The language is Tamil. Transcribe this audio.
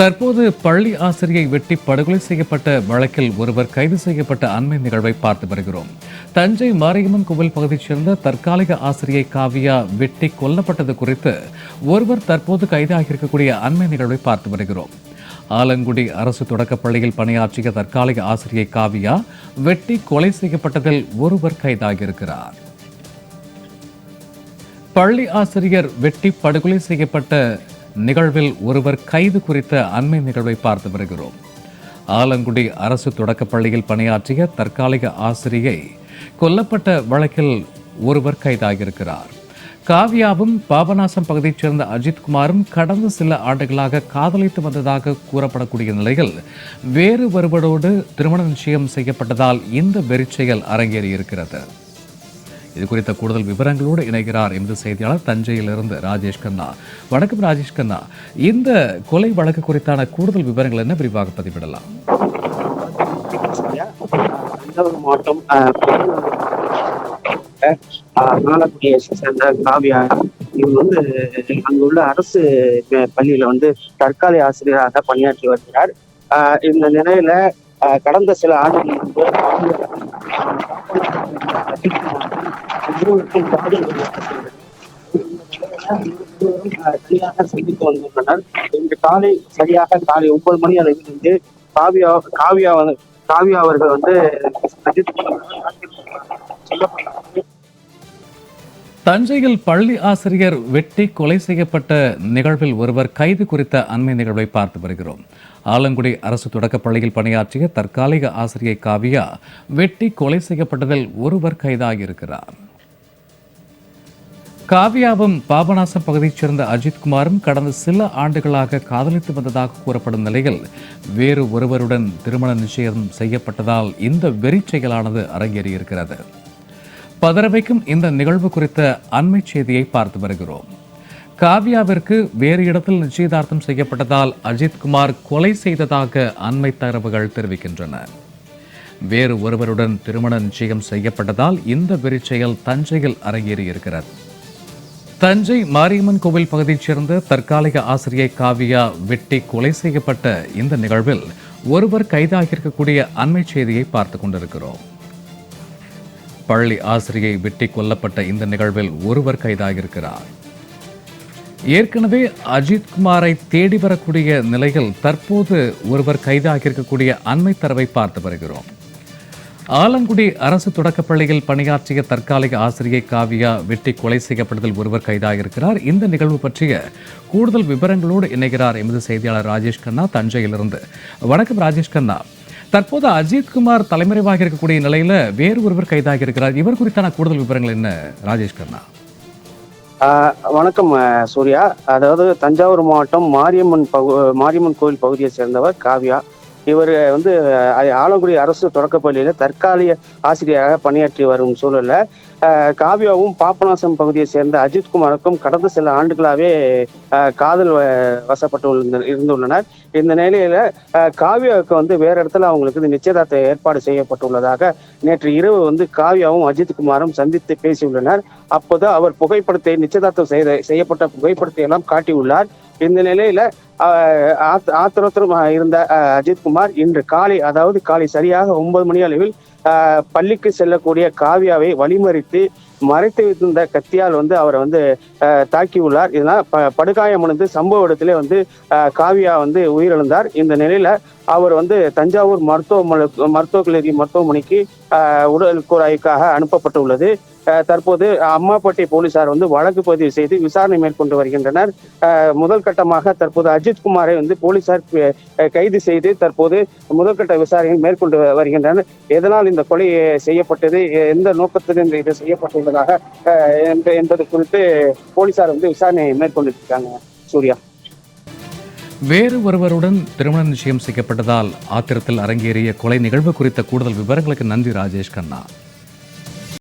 தற்போது பள்ளி ஆசிரியை வெட்டி படுகொலை செய்யப்பட்ட வழக்கில் ஒருவர் கைது செய்யப்பட்ட அண்மை நிகழ்வை பார்த்து வருகிறோம். தஞ்சை மாரியம்மன் கோவில் பகுதியைச் சேர்ந்த தற்காலிக ஆசிரியை காவியா வெட்டி கொல்லப்பட்டது குறித்து ஒருவர் தற்போது கைதாகியிருக்கக்கூடிய அண்மை நிகழ்வை பார்த்து வருகிறோம். ஆலங்குடி அரசு தொடக்கப் பள்ளியில் பணியாற்றிய தற்காலிக ஆசிரியை காவியா வெட்டி கொலை செய்யப்பட்டதில் ஒருவர் கைதாகியிருக்கிறார். பள்ளி ஆசிரியர் வெட்டி படுகொலை செய்யப்பட்ட நிகழ்வில் ஒருவர் கைது குறித்த அண்மை நிகழ்வை பார்த்து வருகிறோம். ஆலங்குடி அரசு தொடக்கப் பள்ளியில் பணியாற்றிய தற்காலிக ஆசிரியை கொல்லப்பட்ட வழக்கில் ஒருவர் கைதாகியிருக்கிறார். காவ்யாவும் பாபநாசம் பகுதியைச் சேர்ந்த அஜித்குமாரும் கடந்த சில ஆண்டுகளாக காதலித்து வந்ததாக கூறப்படக்கூடிய நிலையில் வேறு ஒருவரோடு திருமண நிச்சயம் செய்யப்பட்டதால் இந்த வெறிச்செயல் அரங்கேறியிருக்கிறது. இது குறித்த கூடுதல் விவரங்களோடு இணைகிறார் எமது செய்தியாளர் தஞ்சையிலிருந்து ராஜேஷ் கண்ணா. வணக்கம் ராஜேஷ் கண்ணா. இந்த கொலை வழக்கு குறித்தான கூடுதல் விவரங்கள் என்ன விரிவாக பதிவிடலாம்? மாவட்டம் நாளக்குடியை சேர்ந்த காவியா. இவங்க வந்து அங்குள்ள அரசு பள்ளியில வந்து தற்காலிக ஆசிரியராக பணியாற்றி வருகிறார். ஆஹ் இந்த நிலையில கடந்த சில ஆண்டுகளில் சரியாக சந்தித்து வந்துள்ளனர் இன்று காலை சரியாக காலை ஒன்பது மணி அளவில் வந்து காவியா காவியா வந்து காவியா அவர்கள் வந்து அஜித் சொல்லப்பட்டார் தஞ்சையில் பள்ளி ஆசிரியர் வெட்டி கொலை செய்யப்பட்ட நிகழ்வில் ஒருவர் கைது குறித்த அண்மை நிகழ்வை பார்த்து வருகிறோம். ஆலங்குடி அரசு தொடக்கப் பள்ளியில் பணியாற்றிய தற்காலிக ஆசிரியை காவியா வெட்டி கொலை செய்யப்பட்டதில் ஒருவர் கைதாகியிருக்கிறார். காவியாவும் பாபநாசம் பகுதியைச் சேர்ந்த அஜித்குமாரும் கடந்த சில ஆண்டுகளாக காதலித்து வந்ததாக கூறப்படும் நிலையில் வேறு ஒருவருடன் திருமண நிச்சயம் செய்யப்பட்டதால் இந்த வெறிச் செயலானது அரங்கேறியிருக்கிறது. பதரவைக்கும் இந்த நிகழ்வு குறித்த அண்மை செய்தியை பார்த்து வருகிறோம். காவியாவிற்கு வேறு இடத்தில் நிச்சயதார்த்தம் செய்யப்பட்டதால் அஜித்குமார் கொலை செய்ததாக அண்மை தரவுகள் தெரிவிக்கின்றன. வேறு ஒருவருடன் திருமண நிச்சயம் செய்யப்பட்டதால் இந்த வெறிச்செயல் தஞ்சையில் அரங்கேறியிருக்கிறது தஞ்சை மாரியம்மன் கோவில் பகுதியைச் சேர்ந்த தற்காலிக ஆசிரியை காவியா வெட்டி கொலை செய்யப்பட்ட இந்த நிகழ்வில் ஒருவர் கைதாகியிருக்கக்கூடிய அண்மை செய்தியை பார்த்து கொண்டிருக்கிறோம். பள்ளி ஆசிரியை வெட்டி கொல்லப்பட்ட இந்த நிகழ்வில் ஒருவர் கைதாகியிருக்கிறார். ஏற்கனவே அஜித்குமாரை தேடி வரக்கூடிய நிலையில் தற்போது ஒருவர் கைதாகியிருக்கக்கூடிய அண்மை தரவை பார்த்து வருகிறோம். ஆலங்குடி அரசு தொடக்கப் பள்ளியில் பணியாற்றிய தற்காலிக ஆசிரியை காவியா வெட்டி கொலை செய்யப்பட்டதில் ஒருவர் கைதாகியிருக்கிறார். இந்த நிகழ்வு பற்றிய கூடுதல் விவரங்களோடு இணைகிறார் எமது செய்தியாளர் ராஜேஷ் கண்ணா தஞ்சையிலிருந்து. வணக்கம் ராஜேஷ் கண்ணா. தற்போது அஜித்குமார் தலைமறைவாக இருக்கக்கூடிய நிலையில வேறு ஒருவர் கைதாகி இருக்கிறார். இவர் குறித்தான கூடுதல் விவரங்கள் என்ன ராஜேஷ் கர்ணா வணக்கம் சூர்யா. அதாவது தஞ்சாவூர் மாவட்டம் மாரியம்மன் பகு மாரியம்மன் கோயில் பகுதியை சேர்ந்தவர் காவியா. இவர் வந்து ஆலங்குடி அரசு தொடக்கப்பள்ளியில் தற்காலிக ஆசிரியராக பணியாற்றி வரும் சூழலில் காவியாவும் பாபநாசம் பகுதியை சேர்ந்த அஜித்குமாருக்கும் கடந்த சில ஆண்டுகளாகவே காதல் வ- வசப்பட்டு இருந்துள்ளனர். இந்த நிலையில காவியாவுக்கு வந்து வேற இடத்துல அவங்களுக்கு இது நிச்சயதார்த்த ஏற்பாடு செய்யப்பட்டுள்ளதாக நேற்று இரவு வந்து காவியாவும் அஜித்குமாரும் சந்தித்து பேசியுள்ளனர். அப்போது அவர் புகைப்படத்தை நிச்சயதார்த்தம் செய்த செய்யப்பட்ட புகைப்படத்தை எல்லாம் காட்டியுள்ளார். இந்த நிலையில ஆத்- ஆத்திரத்திலும் இருந்த அஜித்குமார் இன்று காலை அதாவது காலை சரியாக ஒன்பது மணி அளவில் பள்ளிக்கு செல்லக்கூடிய காவியாவை வழிமறித்து மறைத்து வைத்திருந்த கத்தியால் வந்து அவரை வந்து தாக்கியுள்ளார். இதனால் ப- படுகாயமடைந்து சம்பவ இடத்திலே வந்து காவியா வந்து உயிரிழந்தார். இந்த நிலையில அவர் வந்து தஞ்சாவூர் மருத்துவமனை மருத்துவக் கல்லூரி மருத்துவமனைக்கு உடல் கூராய்க்காக அனுப்பப்பட்டுள்ளது. தற்போது அம்மாப்பட்டி போலீசார் வந்து வழக்கு பதிவு செய்து விசாரணை மேற்கொண்டு வருகின்றனர். முதல் கட்டமாக தற்போது அஜித் குமாரை வந்து போலீசார் கைது செய்து தற்போது முதல்கட்ட விசாரணை மேற்கொண்டு வருகின்றனர். எதனால் இந்த கொலை செய்யப்பட்டது? எந்த நோக்கத்துடன் இந்த இது செய்யப்பட்டுள்ளதாக என்பது குறித்து போலீசார் வந்து விசாரணை மேற்கொண்டு இருக்காங்க சூர்யா. வேறு ஒருவருடன் திருமண நிச்சயம் செய்யப்பட்டதால் ஆத்திரத்தில் அரங்கேறிய கொலை நிகழ்வு குறித்த கூடுதல் விவரங்களுக்கு நன்றி ராஜேஷ் கண்ணா.